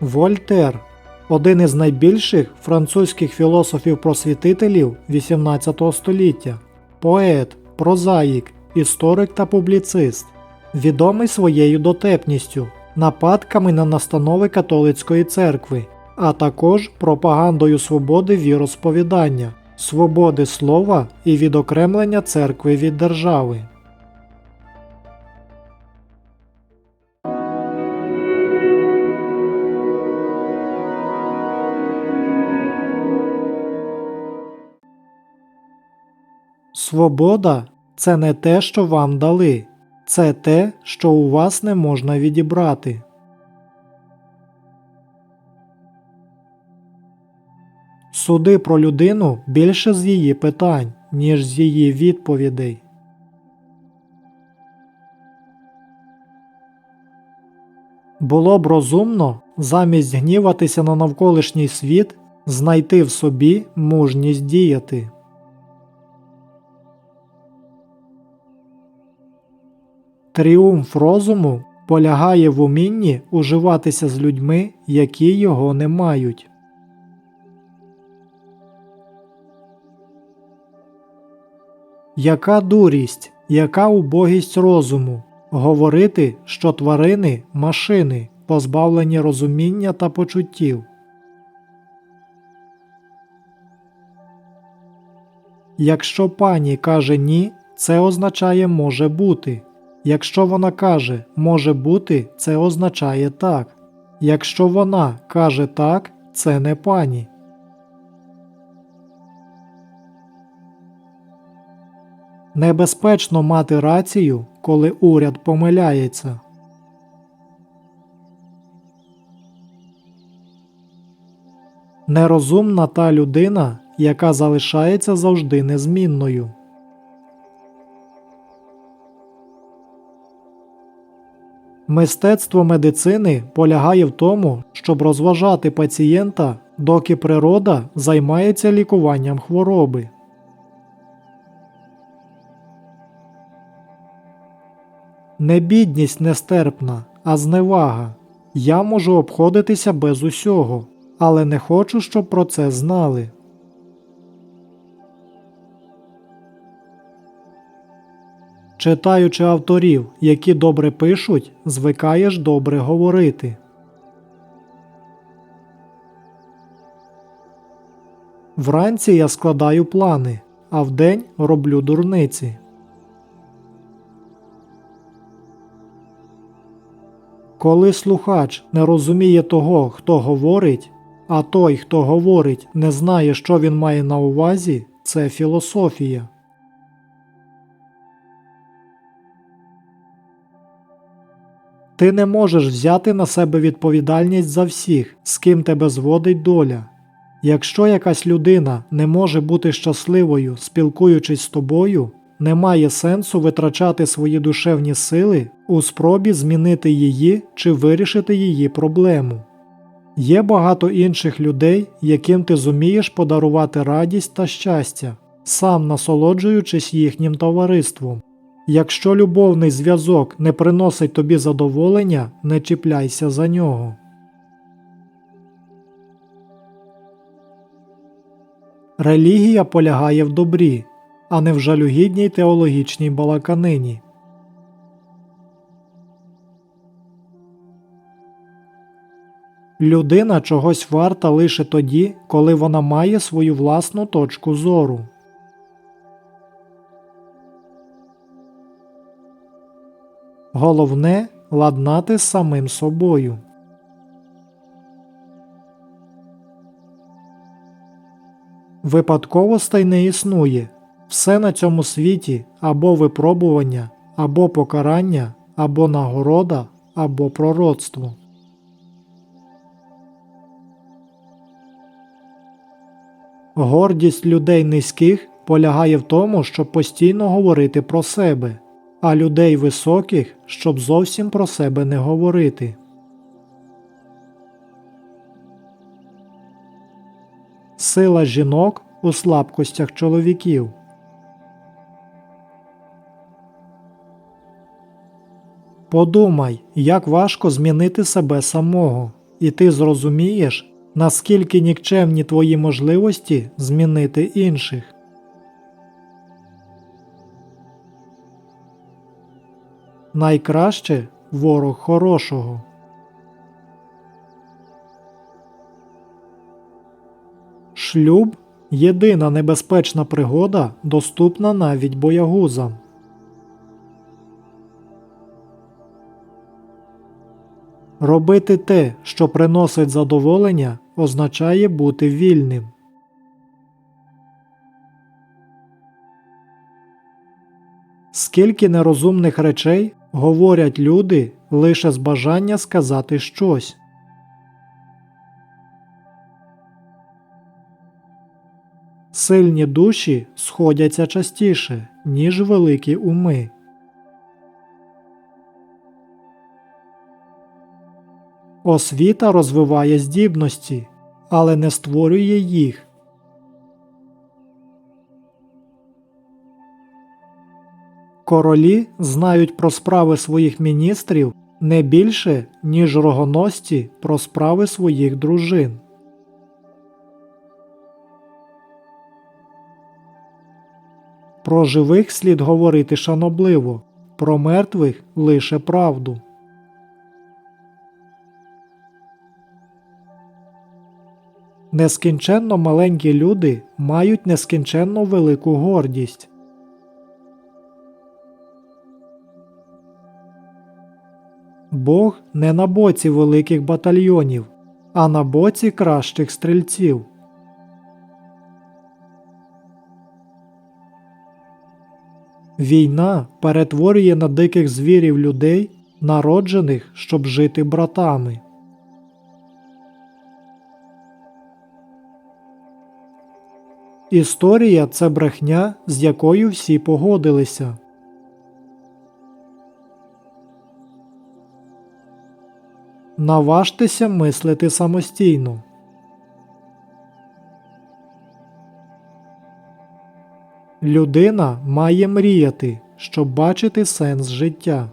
Вольтер один із найбільших французьких філософів-просвітителів XVIII століття, поет, прозаїк, історик та публіцист, відомий своєю дотепністю, нападками на настанови католицької церкви, а також пропагандою свободи віросповідання, свободи слова і відокремлення церкви від держави. Свобода це не те, що вам дали, це те, що у вас не можна відібрати. Суди про людину більше з її питань, ніж з її відповідей. Було б розумно замість гніватися на навколишній світ, знайти в собі мужність діяти. Тріумф розуму полягає в умінні уживатися з людьми, які його не мають. Яка дурість, яка убогість розуму говорити, що тварини машини, позбавлені розуміння та почуттів. Якщо пані каже ні, це означає може бути. Якщо вона каже може бути, це означає так. Якщо вона каже так, це не пані. Небезпечно мати рацію, коли уряд помиляється. Нерозумна та людина, яка залишається завжди незмінною. Мистецтво медицини полягає в тому, щоб розважати пацієнта, доки природа займається лікуванням хвороби. Не бідність нестерпна, а зневага. Я можу обходитися без усього, але не хочу, щоб про це знали. Читаючи авторів, які добре пишуть, звикаєш добре говорити. Вранці я складаю плани, а вдень роблю дурниці. Коли слухач не розуміє того, хто говорить, а той, хто говорить, не знає, що він має на увазі, це філософія. Ти не можеш взяти на себе відповідальність за всіх, з ким тебе зводить доля. Якщо якась людина не може бути щасливою, спілкуючись з тобою, немає сенсу витрачати свої душевні сили у спробі змінити її чи вирішити її проблему. Є багато інших людей, яким ти зумієш подарувати радість та щастя, сам насолоджуючись їхнім товариством. Якщо любовний зв'язок не приносить тобі задоволення, не чіпляйся за нього. Релігія полягає в добрі, а не в жалюгідній теологічній балаканині. Людина чогось варта лише тоді, коли вона має свою власну точку зору. Головне ладнати з самим собою. Випадковостей не існує. Все на цьому світі або випробування, або покарання, або нагорода, або пророцтво. Гордість людей низьких полягає в тому, щоб постійно говорити про себе, а людей високих, щоб зовсім про себе не говорити. Сила жінок у слабкостях чоловіків. Подумай, як важко змінити себе самого, і ти зрозумієш, наскільки нікчемні твої можливості змінити інших. Найкраще ворог хорошого. Шлюб єдина небезпечна пригода, доступна навіть боягузам. Робити те, що приносить задоволення, означає бути вільним. Скільки нерозумних речей говорять люди лише з бажання сказати щось. Сильні душі сходяться частіше, ніж великі уми. Освіта розвиває здібності, але не створює їх. Королі знають про справи своїх міністрів не більше, ніж рогоносці про справи своїх дружин. Про живих слід говорити шанобливо, про мертвих лише правду. Нескінченно маленькі люди мають нескінченно велику гордість. Бог не на боці великих батальйонів, а на боці кращих стрільців. Війна перетворює на диких звірів людей, народжених, щоб жити братами. Історія це брехня, з якою всі погодилися. Наважтеся мислити самостійно. Людина має мріяти, щоб бачити сенс життя.